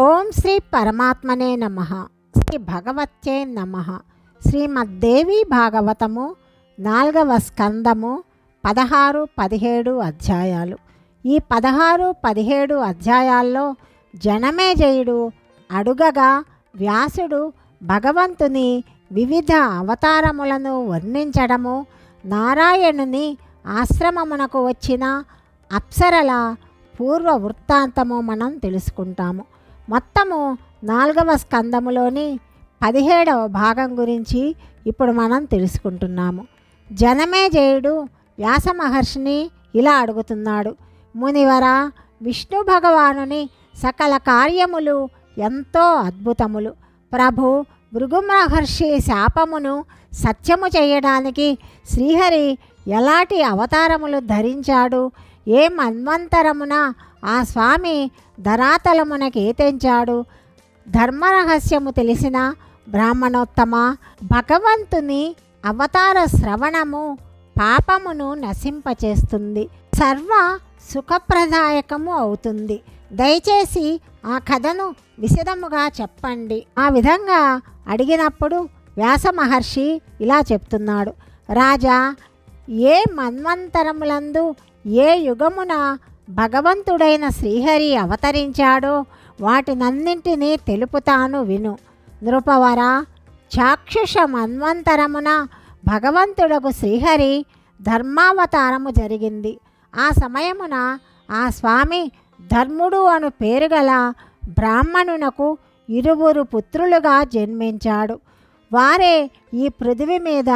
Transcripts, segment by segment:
ఓం శ్రీ పరమాత్మనే నమ. శ్రీ భగవత్యే నమ. శ్రీమద్దేవి భాగవతము నాలుగవ స్కందము పదహారు పదిహేడు అధ్యాయాలు. ఈ పదహారు పదిహేడు అధ్యాయాల్లో జనమేజయుడు అడుగగా వ్యాసుడు భగవంతుని వివిధ అవతారములను వర్ణించడము నారాయణుని ఆశ్రమమునకు వచ్చిన అప్సరల పూర్వ వృత్తాంతము మనం తెలుసుకుంటాము. మొత్తము నాలుగవ స్కందములోని పదిహేడవ భాగం గురించి ఇప్పుడు మనం తెలుసుకుంటున్నాము. జనమేజయుడు వ్యాస మహర్షిని ఇలా అడుగుతున్నాడు. మునివర విష్ణు భగవానుని సకల కార్యములు ఎంతో అద్భుతములు. ప్రభు భృగు మహర్షి శాపమును సత్యము చేయడానికి శ్రీహరి ఎలాంటి అవతారములు ధరించాడు? ఏ మన్వంతరమున ఆ స్వామి ధరాతలమునకి తెంచాడు ధర్మరహస్యము తెలిసిన బ్రాహ్మణోత్తమ భగవంతుని అవతార శ్రవణము పాపమును నశింపచేస్తుంది. సర్వ సుఖప్రదాయకము అవుతుంది. దయచేసి ఆ కథను విశదముగా చెప్పండి. ఆ విధంగా అడిగినప్పుడు వ్యాస మహర్షి ఇలా చెప్తున్నాడు. రాజా ఏ మన్వంతరములందు ఏ యుగమున భగవంతుడైన శ్రీహరి అవతరించాడో వాటినన్నింటినీ తెలుపుతాను విను. నృపవర చాక్షుష మన్వంతరమున భగవంతుడకు శ్రీహరి ధర్మావతారము జరిగింది. ఆ సమయమున ఆ స్వామి ధర్ముడు అను పేరుగల బ్రాహ్మణునకు ఇరువురు పుత్రులుగా జన్మించాడు. వారే ఈ పృథివి మీద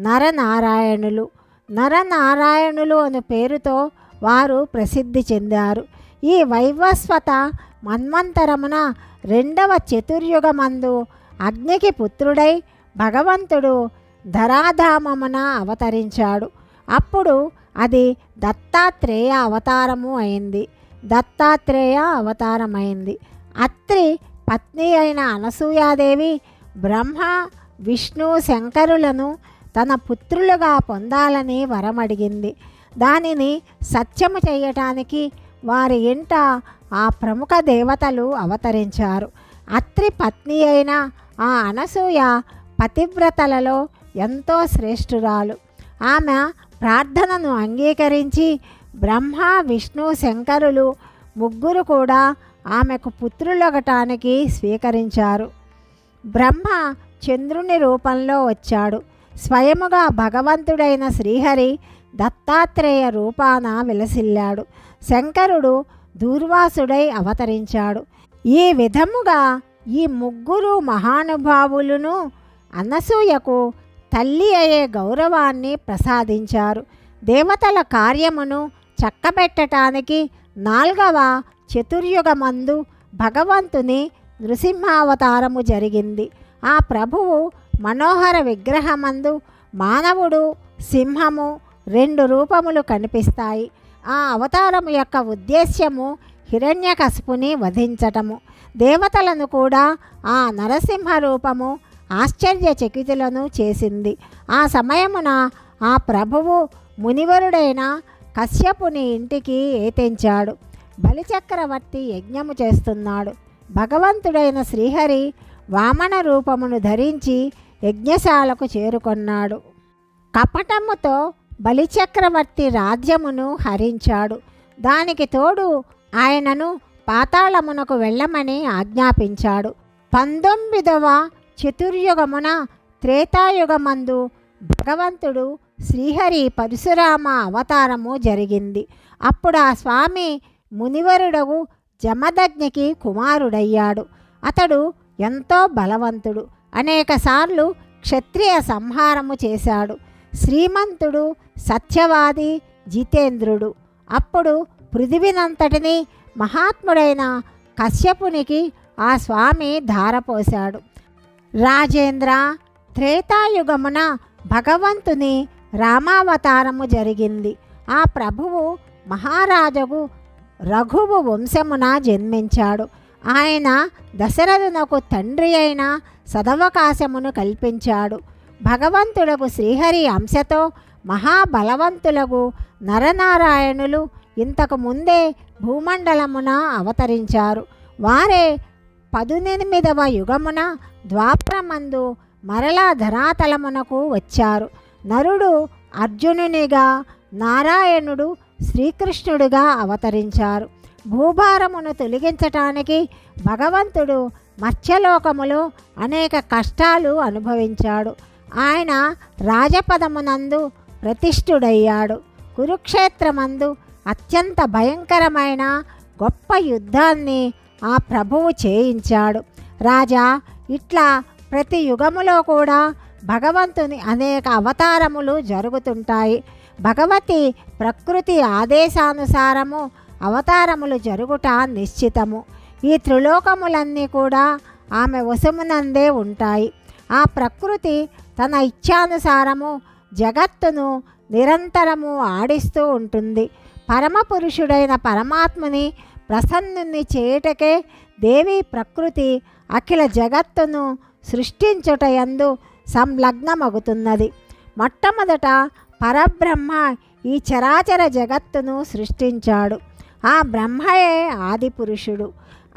నరనారాయణులు. నరనారాయణులు అను పేరుతో వారు ప్రసిద్ధి చెందారు. ఈ వైవస్వత మన్వంతరమున రెండవ చతుర్యుగమందు అగ్నికి పుత్రుడై భగవంతుడు ధరాధామమున అవతరించాడు. అప్పుడు అది దత్తాత్రేయ అవతారము అయింది. దత్తాత్రేయ అవతారమైంది. అత్రి పత్ని అయిన అనసూయాదేవి బ్రహ్మ విష్ణు శంకరులను తన పుత్రులుగా పొందాలని వరమడిగింది. దానిని సత్యము చేయటానికి వారి ఇంట ఆ ప్రముఖ దేవతలు అవతరించారు. అత్రి పత్ని అయిన ఆ అనసూయ పతివ్రతలలో ఎంతో శ్రేష్ఠురాలు. ఆమె ప్రార్థనను అంగీకరించి బ్రహ్మ విష్ణు శంకరులు ముగ్గురు కూడా ఆమెకు పుత్రులొగటానికి స్వీకరించారు. బ్రహ్మ చంద్రుని రూపంలో వచ్చాడు. స్వయముగా భగవంతుడైన శ్రీహరి దత్తాత్రేయ రూపాన విలసిల్లాడు. శంకరుడు దూర్వాసుడై అవతరించాడు. ఈ విధముగా ఈ ముగ్గురు మహానుభావులను అనసూయకు తల్లి అయ్యే గౌరవాన్ని ప్రసాదించారు. దేవతల కార్యమును చక్కబెట్టడానికి నాల్గవ చతుర్యుగమందు భగవంతుని నృసింహావతారము జరిగింది. ఆ ప్రభువు మనోహర విగ్రహమందు మానవుడు సింహము రెండు రూపములు కనిపిస్తాయి. ఆ అవతారము యొక్క ఉద్దేశ్యము హిరణ్యకశపుని వధించటము. దేవతలను కూడా ఆ నరసింహ రూపము ఆశ్చర్యచకితులను చేసింది. ఆ సమయమున ఆ ప్రభువు మునివరుడైన కశ్యపుని ఇంటికి ఏతెంచాడు. బలిచక్రవర్తి యజ్ఞము చేస్తున్నాడు. భగవంతుడైన శ్రీహరి వామన రూపమును ధరించి యజ్ఞశాలకు చేరుకున్నాడు. కపటముతో బలిచక్రవర్తి రాజ్యమును హరించాడు. దానికి తోడు ఆయనను పాతాళమునకు వెళ్ళమని ఆజ్ఞాపించాడు. పంతొమ్మిదవ చతుర్యుగమున త్రేతాయుగమందు భగవంతుడు శ్రీహరి పరశురామ అవతారము జరిగింది. అప్పుడు ఆ స్వామి మునివరుడగు జమదగ్నికి కుమారుడయ్యాడు. అతడు ఎంతో బలవంతుడు. అనేకసార్లు క్షత్రియ సంహారము చేశాడు. శ్రీమంతుడు సత్యవాది జితేంద్రుడు. అప్పుడు పృథివినంతటిని మహాత్ముడైన కశ్యపునికి ఆ స్వామి ధారపోశాడు. రాజేంద్ర త్రేతాయుగమున భగవంతుని రామావతారము జరిగింది. ఆ ప్రభువు మహారాజగు రఘువు వంశమున జన్మించాడు. ఆయన దశరథునకు తండ్రి అయిన సదవకాశమును కల్పించాడు. భగవంతుడకు శ్రీహరి అంశతో మహాబలవంతులకు నరనారాయణులు ఇంతకు ముందే భూమండలమున అవతరించారు. వారే పదునెనిమిదవ యుగమున ద్వాపరమందు మరలా ధరాతలమునకు వచ్చారు. నరుడు అర్జునునిగా నారాయణుడు శ్రీకృష్ణుడిగా అవతరించారు. భూభారమును తొలగించటానికి భగవంతుడు మత్స్యలోకములో అనేక కష్టాలు అనుభవించాడు. ఆయన రాజపదమునందు ప్రతిష్ఠుడయ్యాడు. కురుక్షేత్రమందు అత్యంత భయంకరమైన గొప్ప యుద్ధాన్ని ఆ ప్రభువు చేయించాడు. రాజా ఇట్లా ప్రతి యుగములో కూడా భగవంతుని అనేక అవతారములు జరుగుతుంటాయి. భగవతి ప్రకృతి ఆదేశానుసారము అవతారములు జరుగుట నిశ్చితము. ఈ త్రిలోకములన్నీ కూడా ఆమె వశమునందే ఉంటాయి. ఆ ప్రకృతి తన ఇచ్ఛానుసారము జగత్తును నిరంతరము ఆడిస్తూ ఉంటుంది. పరమపురుషుడైన పరమాత్మని ప్రసన్నుని చేయుటకే దేవి ప్రకృతి అఖిల జగత్తును సృష్టించుటయందు సంలగ్నమగుతున్నది. మొట్టమొదట పరబ్రహ్మ ఈ చరాచర జగత్తును సృష్టించాడు. ఆ బ్రహ్మయే ఆది పురుషుడు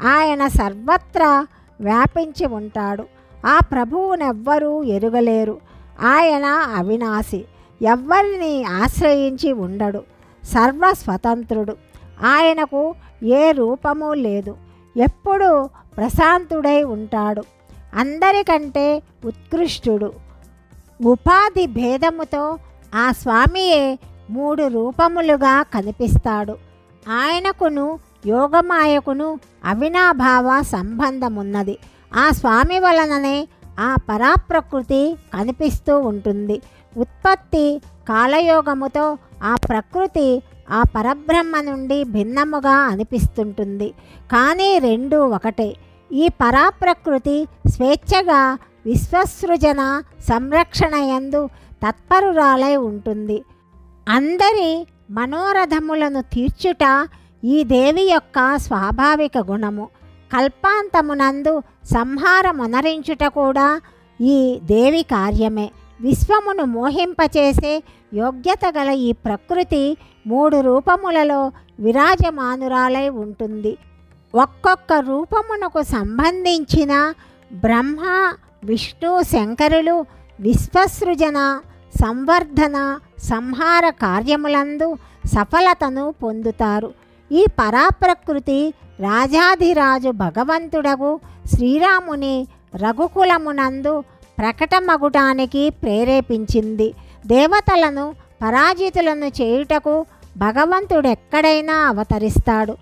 ఆయన సర్వత్రా వ్యాపించి ఉంటాడు. ఆ ప్రభువునెవ్వరూ ఎరుగలేరు. ఆయన అవినాశి. ఎవ్వరిని ఆశ్రయించి ఉండడు. సర్వస్వతంత్రుడు. ఆయనకు ఏ రూపము లేదు. ఎప్పుడూ ప్రశాంతుడై ఉంటాడు. అందరికంటే ఉత్కృష్టుడు. ఉపాధి భేదముతో ఆ స్వామియే మూడు రూపములుగా కనిపిస్తాడు. ఆయనకును యోగమాయకును అవినాభావ సంబంధమున్నది. ఆ స్వామి వలననే ఆ పరాప్రకృతి కనిపిస్తూ ఉంటుంది. ఉత్పత్తి కాలయోగముతో ఆ ప్రకృతి ఆ పరబ్రహ్మ నుండి భిన్నముగా అనిపిస్తుంటుంది. కానీ రెండు ఒకటే. ఈ పరాప్రకృతి స్వేచ్ఛగా విశ్వసృజన సంరక్షణ ఎందు తత్పరురాలై ఉంటుంది. అందరి మనోరథములను తీర్చుట ఈ దేవి యొక్క స్వాభావిక గుణము. కల్పాంతమునందు సంహారమునరించుట కూడా ఈ దేవి కార్యమే. విశ్వమును మోహింపచేసే యోగ్యత గల ఈ ప్రకృతి మూడు రూపములలో విరాజమానురాలై ఉంటుంది. ఒక్కొక్క రూపమునకు సంబంధించిన బ్రహ్మ విష్ణు శంకరులు విశ్వసృజన సంవర్ధన సంహార కార్యములందు సఫలతను పొందుతారు. ఈ పరాప్రకృతి రాజాధిరాజు భగవంతుడగు శ్రీరాముని రఘుకులమునందు ప్రకటమగుటానికి ప్రేరేపించింది. దేవతలను పరాజితులను చేయుటకు భగవంతుడెక్కడైనా అవతరిస్తాడు.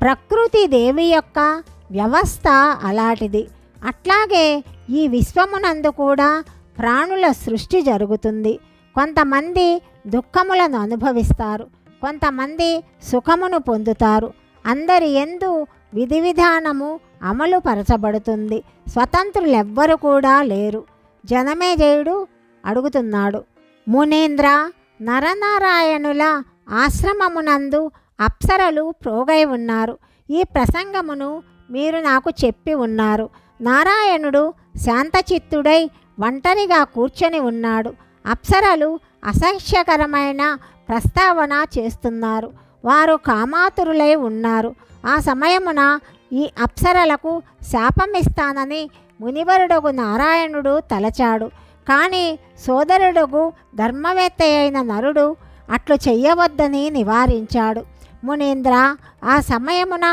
ప్రకృతి దేవి యొక్క వ్యవస్థ అలాంటిది. అట్లాగే ఈ విశ్వమునందు కూడా ప్రాణుల సృష్టి జరుగుతుంది. కొంతమంది దుఃఖములను అనుభవిస్తారు. కొంతమంది సుఖమును పొందుతారు. అందరి ఎందు విధి విధానము అమలు పరచబడుతుంది స్వతంత్రులెవ్వరు కూడా లేరు. జనమేజయుడు అడుగుతున్నాడు. మునేంద్ర నరనారాయణుల ఆశ్రమమునందు అప్సరలు ప్రోగై ఉన్నారు. ఈ ప్రసంగమును మీరు నాకు చెప్పి ఉన్నారు. నారాయణుడు శాంతచిత్తుడై ఒంటరిగా కూర్చొని ఉన్నాడు. అప్సరలు అసహ్యకరమైన ప్రస్తావన చేస్తున్నారు. వారు కామాతురులై ఉన్నారు. ఆ సమయమున ఈ అప్సరలకు శాపమిస్తానని మునివరుడగు నారాయణుడు తలచాడు. కానీ సోదరుడుగు ధర్మవేత్త అయిన నరుడు అట్లు చెయ్యవద్దని నివారించాడు. మునీంద్ర ఆ సమయమున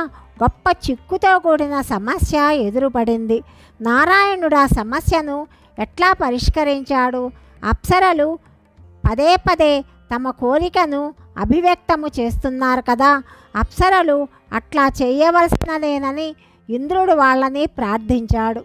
గొప్ప చిక్కుతో కూడిన సమస్య ఎదురుపడింది. నారాయణుడు ఆ సమస్యను ఎట్లా పరిష్కరించాడు? అప్సరలు పదే పదే తమ కోరికను అభివ్యక్తము చేస్తున్నారు కదా అప్సరలు అట్లా చేయవలసినదేనని ఇంద్రుడు వాళ్ళని ప్రార్థించాడు.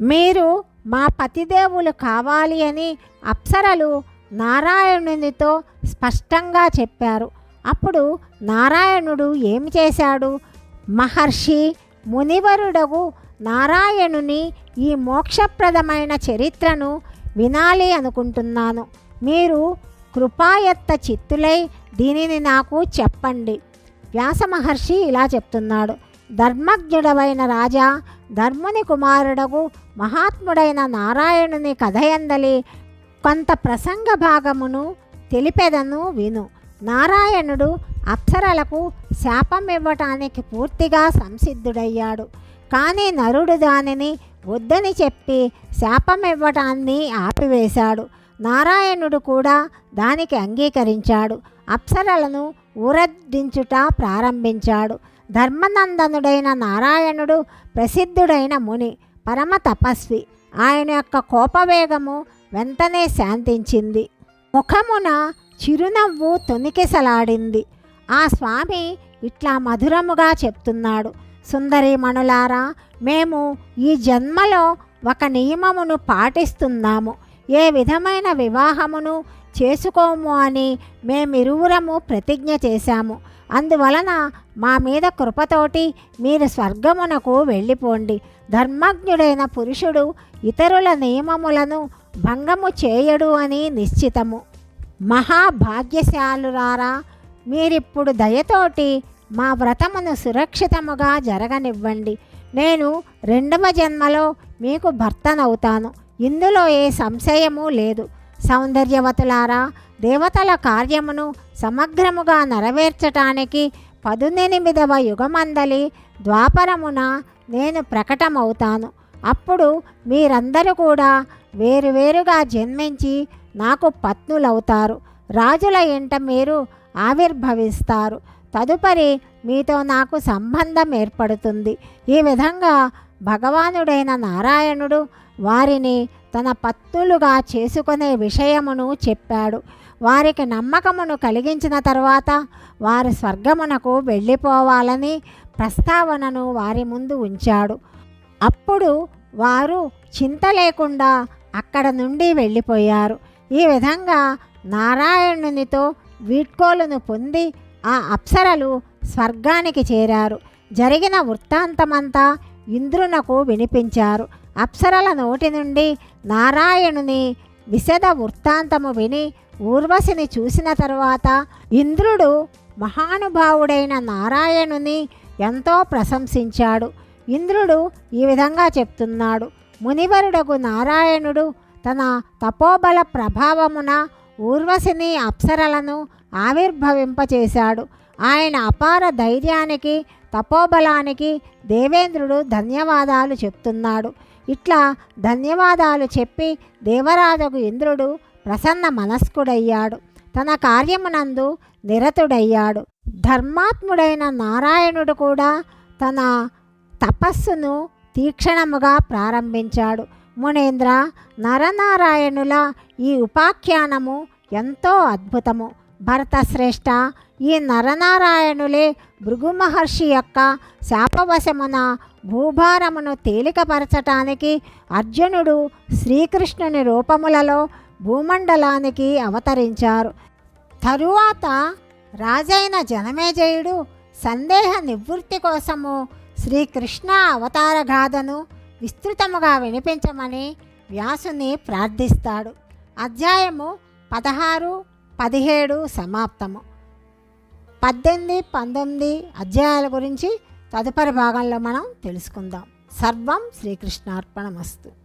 మీరు మా పతిదేవులు కావాలి అని అప్సరలు నారాయణునితో స్పష్టంగా చెప్పారు. అప్పుడు నారాయణుడు ఏమి చేశాడు? మహర్షి మునివరుడగు నారాయణుని ఈ మోక్షప్రదమైన చరిత్రను వినాలి అనుకుంటున్నాను. మీరు కృపాయత్త చిత్తులై దీనిని నాకు చెప్పండి. వ్యాస మహర్షి ఇలా చెప్తున్నాడు. ధర్మజ్ఞుడవైన రాజా ధర్ముని కుమారుడగు మహాత్ముడైన నారాయణుని కథయందలి కొంత ప్రసంగ భాగమును తెలిపెదను విను. నారాయణుడు అప్సరలకు శాపం ఇవ్వటానికి పూర్తిగా సంసిద్ధుడయ్యాడు. కానీ నరుడు దానిని వద్దని చెప్పి శాపం ఇవ్వటాన్ని ఆపివేశాడు. నారాయణుడు కూడా దానికి అంగీకరించాడు. అప్సరలను ఊరద్దించుట ప్రారంభించాడు. ధర్మనందనుడైన నారాయణుడు ప్రసిద్ధుడైన ముని పరమ తపస్వి. ఆయన యొక్క కోపవేగము వెంటనే శాంతించింది. ముఖమున చిరునవ్వు తొనికెసలాడింది. ఆ స్వామి ఇట్లా మధురముగా చెప్తున్నాడు. సుందరీమణులారా మేము ఈ జన్మలో ఒక నియమమును పాటిస్తున్నాము. ఏ విధమైన వివాహమును చేసుకోము అని మేమిరువురము ప్రతిజ్ఞ చేశాము. అందువలన మా మీద కృపతోటి మీరు స్వర్గమునకు వెళ్ళిపోండి. ధర్మజ్ఞుడైన పురుషుడు ఇతరుల నియమములను భంగము చేయడు అని నిశ్చితము. మహాభాగ్యశాలురారా మీరిప్పుడు దయతోటి మా వ్రతమును సురక్షితముగా జరగనివ్వండి. నేను రెండవ జన్మలో మీకు భర్తనవుతాను. ఇందులో ఏ సంశయము లేదు. సౌందర్యవతులారా దేవతల కార్యమును సమగ్రముగా నెరవేర్చటానికి పదునెనిమిదవ యుగమందలి ద్వాపరమున నేను ప్రకటమవుతాను. అప్పుడు మీరందరూ కూడా వేరువేరుగా జన్మించి నాకు పత్నులవుతారు. రాజుల ఇంట మీరు ఆవిర్భవిస్తారు. తదుపరి మీతో నాకు సంబంధం ఏర్పడుతుంది. ఈ విధంగా భగవానుడైన నారాయణుడు వారిని తన పత్తులుగా చేసుకునే విషయమును చెప్పాడు. వారికి నమ్మకమును కలిగించిన తర్వాత వారు స్వర్గమునకు వెళ్ళిపోవాలని ప్రస్తావనను వారి ముందు ఉంచాడు. అప్పుడు వారు చింత లేకుండా అక్కడ నుండి వెళ్ళిపోయారు. ఈ విధంగా నారాయణునితో వీడ్కోలును పొంది ఆ అప్సరలు స్వర్గానికి చేరారు. జరిగిన వృత్తాంతమంతా ఇంద్రునకు వినిపించారు. అప్సరల నోటి నుండి నారాయణుని విశద వృత్తాంతము విని ఊర్వశిని చూసిన తరువాత ఇంద్రుడు మహానుభావుడైన నారాయణుని ఎంతో ప్రశంసించాడు. ఇంద్రుడు ఈ విధంగా చెప్తున్నాడు. మునివరుడకు నారాయణుడు తన తపోబల ప్రభావమున ఊర్వశిని అప్సరలను ఆవిర్భవింపచేశాడు. ఆయన అపార ధైర్యానికి తపోబలానికి దేవేంద్రుడు ధన్యవాదాలు చెప్తున్నాడు. ఇట్లా ధన్యవాదాలు చెప్పి దేవరాజకు ఇంద్రుడు ప్రసన్న మనస్కుడయ్యాడు. తన కార్యమునందు నిరతుడయ్యాడు. ధర్మాత్ముడైన నారాయణుడు కూడా తన తపస్సును తీక్షణముగా ప్రారంభించాడు. మునేంద్ర నరనారాయణుల ఈ ఉపాఖ్యానము ఎంతో అద్భుతము. భరతశ్రేష్ఠ ఈ నరనారాయణులే భృగు మహర్షి యొక్క శాపవశమున భూభారమును తేలికపరచటానికి అర్జునుడు శ్రీకృష్ణుని రూపములలో భూమండలానికి అవతరించారు. తరువాత రాజైన జనమేజయుడు సందేహ నివృత్తి కోసము శ్రీకృష్ణ అవతార గాథను విస్తృతముగా వినిపించమని వ్యాసుని ప్రార్థిస్తాడు. అధ్యాయము పదహారు పదిహేడు సమాప్తము. పద్దెనిమిది పంతొమ్మిది అధ్యాయాల గురించి తదుపరి భాగంలో మనం తెలుసుకుందాం. సర్వం శ్రీకృష్ణార్పణమస్తు.